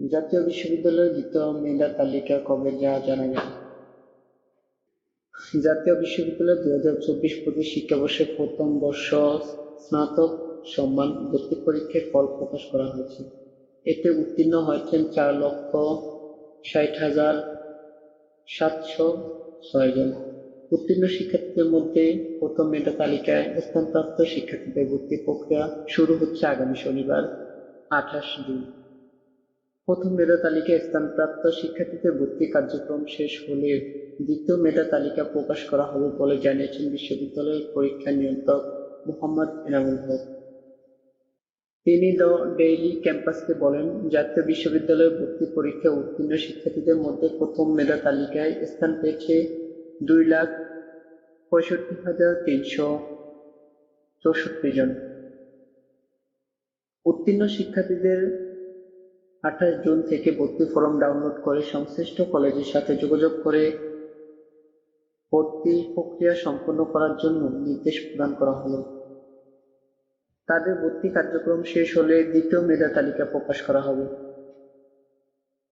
জাতীয় বিশ্ববিদ্যালয়ের দ্বিতীয় মেধা তালিকা কবে যা জানা যায় জাতীয় বিশ্ববিদ্যালয় দুই হাজার চব্বিশ পঁচিশ শিক্ষাবর্ষের প্রথম বর্ষ স্নাতক সম্মান ভর্তি পরীক্ষার ফল প্রকাশ করা হয়েছে। এতে উত্তীর্ণ হয়েছেন চার লক্ষ ষাট হাজার সাতশো ছয় জন। উত্তীর্ণ শিক্ষার্থীদের মধ্যে প্রথম মেধা তালিকায় স্থানপ্রাপ্ত শিক্ষার্থীদের ভর্তি প্রক্রিয়া শুরু হচ্ছে আগামী শনিবার, আঠাশ জুন। প্রথম মেধা তালিকায় স্থানপ্রাপ্ত শিক্ষার্থীদের ভর্তি কার্যক্রম শেষ হলে দ্বিতীয় মেধা তালিকা প্রকাশ করা হবে বলে জানিয়েছেন বিশ্ববিদ্যালয়ের পরীক্ষা নিয়ন্ত্রক মোহাম্মদ এনামুল হক। তিনি দ্য ডেইলি ক্যাম্পাসকে বলেন, জাতীয় বিশ্ববিদ্যালয়ের ভর্তি পরীক্ষায় উত্তীর্ণ শিক্ষার্থীদের মধ্যে প্রথম মেধা তালিকায় স্থান পেয়েছে দুই লাখ পঁয়ষট্টি হাজার তিনশো চৌষট্টি জন। উত্তীর্ণ শিক্ষার্থীদের আঠাশ জুন থেকে ভর্তি ফর্ম ডাউনলোড করে সংশ্লিষ্ট কলেজের সাথে যোগাযোগ করে ভর্তি প্রক্রিয়া সম্পন্ন করার জন্য নির্দেশ প্রদান করা হলো। তাদের ভর্তি কার্যক্রম শেষ হলে দ্বিতীয় মেধা তালিকা প্রকাশ করা হবে।